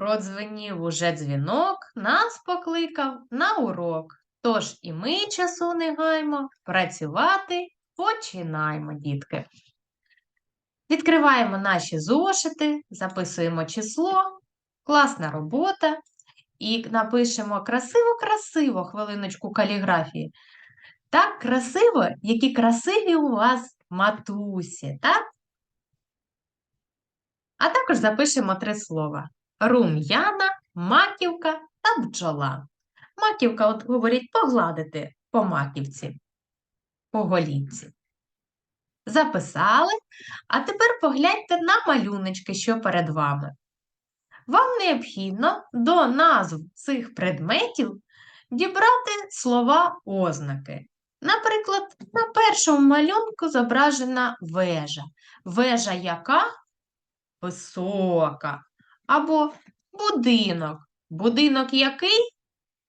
Продзвенів уже дзвінок, нас покликав на урок. Тож і ми часу не гаймо, працювати починаємо, дітки. Відкриваємо наші зошити, записуємо число, класна робота і напишемо красиво-красиво хвилиночку каліграфії. Так красиво, які красиві у вас матусі, так? А також запишемо три слова: рум'яна, маківка та бджола. Маківка, от говорять, погладити по маківці, по голівці. Записали, а тепер погляньте на малюночки, що перед вами. Вам необхідно до назв цих предметів дібрати слова ознаки. Наприклад, на першому малюнку зображена вежа. Вежа яка? Висока. Або будинок. Будинок який?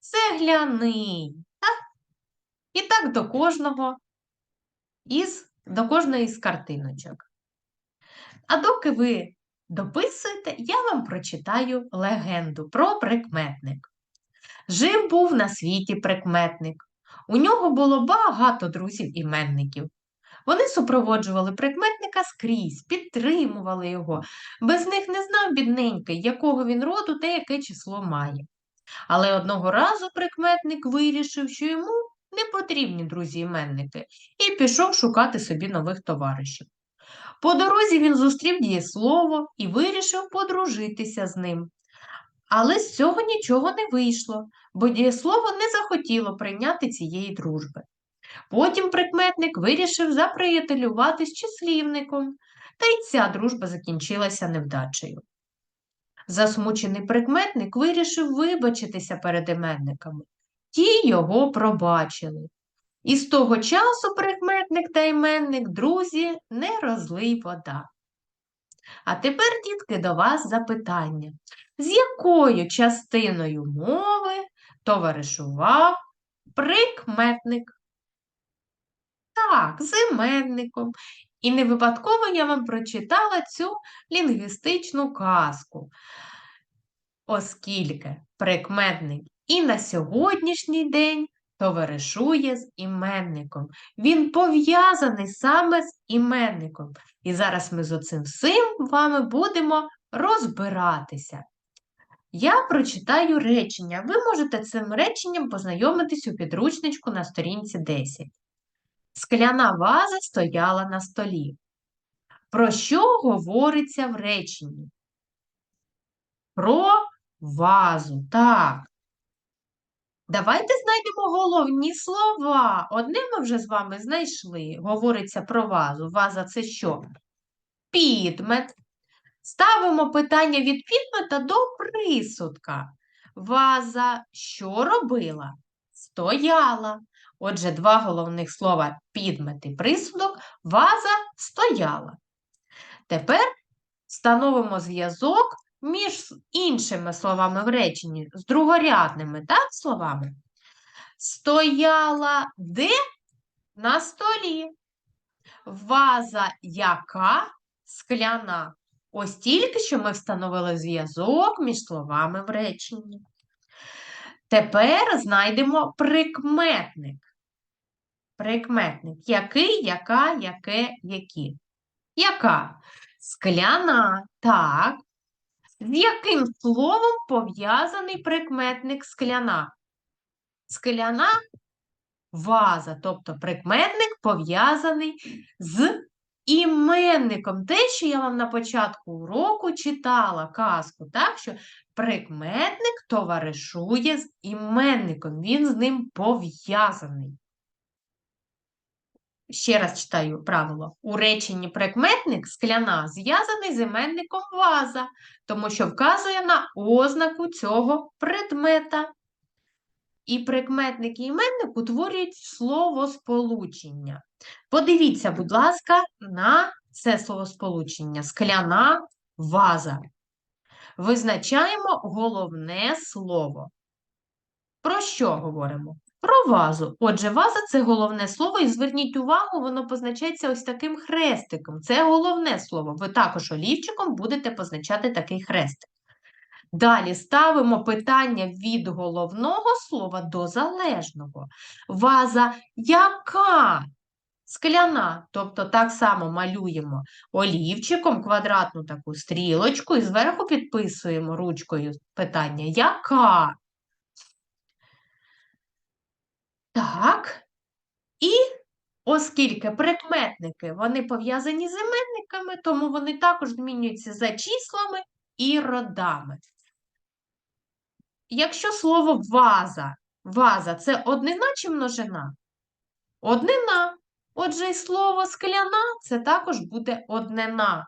Цегляний. Так? І так до кожного із, до кожної із картиночок. А доки ви дописуєте, я вам прочитаю легенду про прикметник. Жив був на світі прикметник. У нього було багато друзів-іменників. Вони супроводжували прикметника скрізь, підтримували його. Без них не знав бідненький, якого він роду та яке число має. Але одного разу прикметник вирішив, що йому не потрібні друзі-іменники, і пішов шукати собі нових товаришів. По дорозі він зустрів дієслово і вирішив подружитися з ним. Але з цього нічого не вийшло, бо дієслово не захотіло прийняти цієї дружби. Потім прикметник вирішив заприятелювати з числівником, та й ця дружба закінчилася невдачею. Засмучений прикметник вирішив вибачитися перед іменниками. Ті його пробачили. І з того часу прикметник та іменник, друзі, не розлий вода. А тепер, дітки, до вас запитання. З якою частиною мови товаришував прикметник? Так, з іменником. І не випадково я вам прочитала цю лінгвістичну казку, оскільки прикметник і на сьогоднішній день товаришує з іменником. Він пов'язаний саме з іменником. І зараз ми з оцим всім вами будемо розбиратися. Я прочитаю речення. Ви можете цим реченням познайомитись у підручничку на сторінці 10. Скляна ваза стояла на столі. Про що говориться в реченні? Про вазу. Так. Давайте знайдемо головні слова. Одне ми вже з вами знайшли. Говориться про вазу. Ваза це що? Підмет. Ставимо питання від підмета до присудка. Ваза що робила? Стояла. Отже, два головних слова підмет і присудок, ваза стояла. Тепер встановимо зв'язок між іншими словами в реченні, з другорядними так, словами. Стояла де? На столі. Ваза яка скляна. Ось тільки що ми встановили зв'язок між словами в реченні. Тепер знайдемо прикметник. Прикметник. Який, яка, яке, які. Яка? Скляна. Так. З яким словом пов'язаний прикметник скляна? Скляна ваза, тобто прикметник пов'язаний з іменником. Те, що я вам на початку уроку читала казку, так, що прикметник товаришує з іменником, він з ним пов'язаний. Ще раз читаю правило. У реченні прикметник скляна зв'язаний з іменником ваза, тому що вказує на ознаку цього предмета. І прикметник і іменник утворюють словосполучення. Подивіться, будь ласка, на це словосполучення скляна ваза. Визначаємо головне слово. Про що говоримо? Про вазу. Отже, ваза це головне слово, і зверніть увагу, воно позначається ось таким хрестиком. Це головне слово. Ви також олівчиком будете позначати такий хрестик. Далі ставимо питання від головного слова до залежного. Ваза яка? Скляна, тобто так само малюємо олівчиком квадратну таку стрілочку і зверху підписуємо ручкою питання яка? Так. І оскільки прикметники вони пов'язані з іменниками, тому вони також змінюються за числами і родами. Якщо слово ваза, ваза це однина чи множина? Однина. Отже, і слово скляна це також буде однина.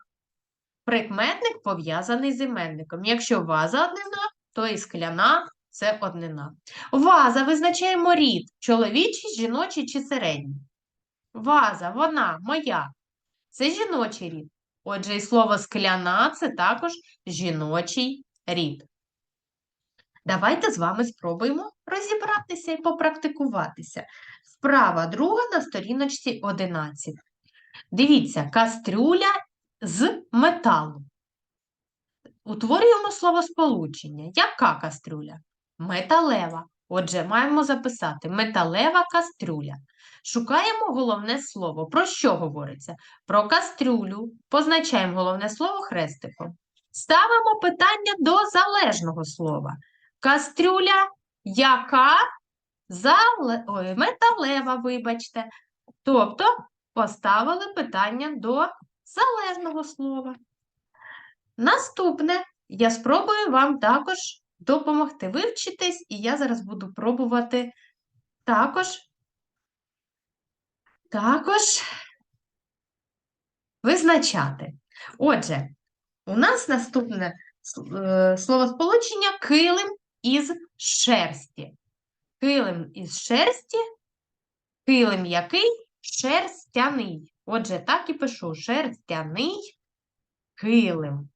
Прикметник пов'язаний з іменником. Якщо ваза однина, то і скляна це однина. Ваза визначаємо рід чоловічий, жіночий чи середній. Ваза, вона, моя. Це жіночий рід. Отже, і слово скляна це також жіночий рід. Давайте з вами спробуємо розібратися і попрактикуватися. Справа друга на сторіночці 11. Дивіться, кастрюля з металу. Утворюємо словосполучення. Яка кастрюля? Металева. Отже, маємо записати металева кастрюля. Шукаємо головне слово. Про що говориться? Про кастрюлю. Позначаємо головне слово хрестиком. Ставимо питання до залежного слова. Кастрюля яка Зале... Ой, металева, вибачте. Тобто поставили питання до залежного слова. Наступне я спробую вам також допомогти вивчитись, і я зараз буду пробувати також, також визначати. Отже, у нас наступне е, словосполучення килим із шерсті. Килим із шерсті, килим який шерстяний. Отже, так і пишу шерстяний килим.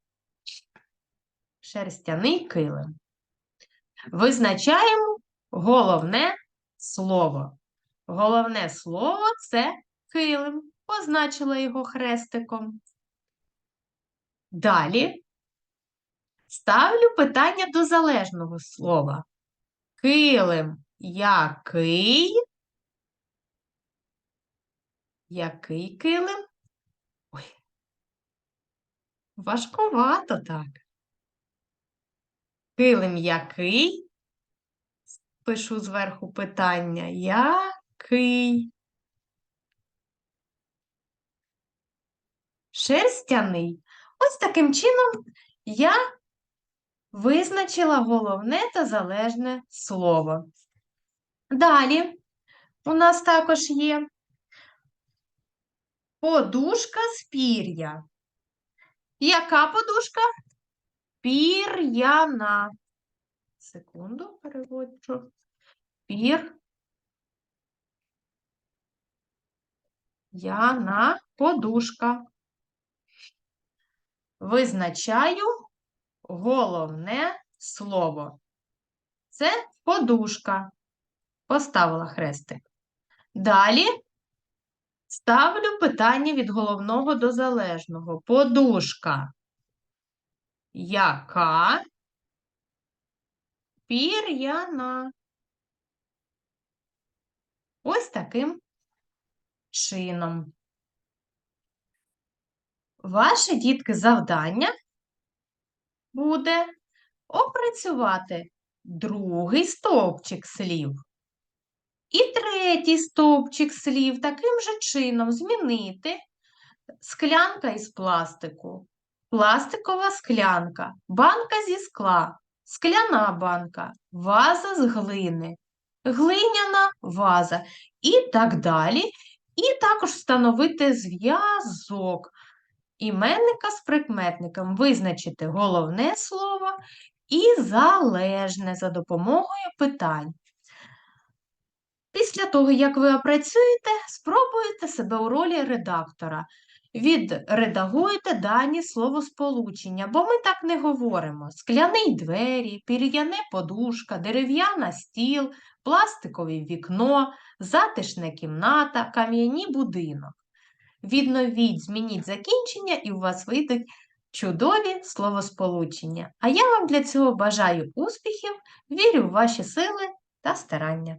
Шерстяний килим. Визначаємо головне слово. Головне слово це килим. Позначила його хрестиком. Далі ставлю питання до залежного слова. Килим який? Який килим? Ой, важковато так. Килим який? Пишу зверху питання. Який? Шерстяний. Ось таким чином я визначила головне та залежне слово. Далі у нас також є подушка з пір'я. Яка подушка? Пір'яна. Секунду, переводжу. Пір. Яна подушка. Визначаю головне слово. Це подушка. Поставила хрестик. Далі ставлю питання від головного до залежного. Подушка. Яка? Пір'яна. Ось таким чином. Ваше, дітки, завдання буде опрацювати другий стовпчик слів. І третій стовпчик слів таким же чином змінити склянка із пластику, пластикова склянка, банка зі скла, скляна банка, ваза з глини, глиняна ваза і так далі. І також встановити зв'язок іменника з прикметником, визначити головне слово і залежне за допомогою питань. Після того, як ви опрацюєте, спробуйте себе у ролі редактора. Відредагуйте дані словосполучення, бо ми так не говоримо: скляний двері, пір'яне подушка, дерев'яна стіл, пластикове вікно, затишна кімната, кам'яні будинок. Відновіть, змініть закінчення, і у вас вийдуть чудові словосполучення. А я вам для цього бажаю успіхів, вірю в ваші сили та старання.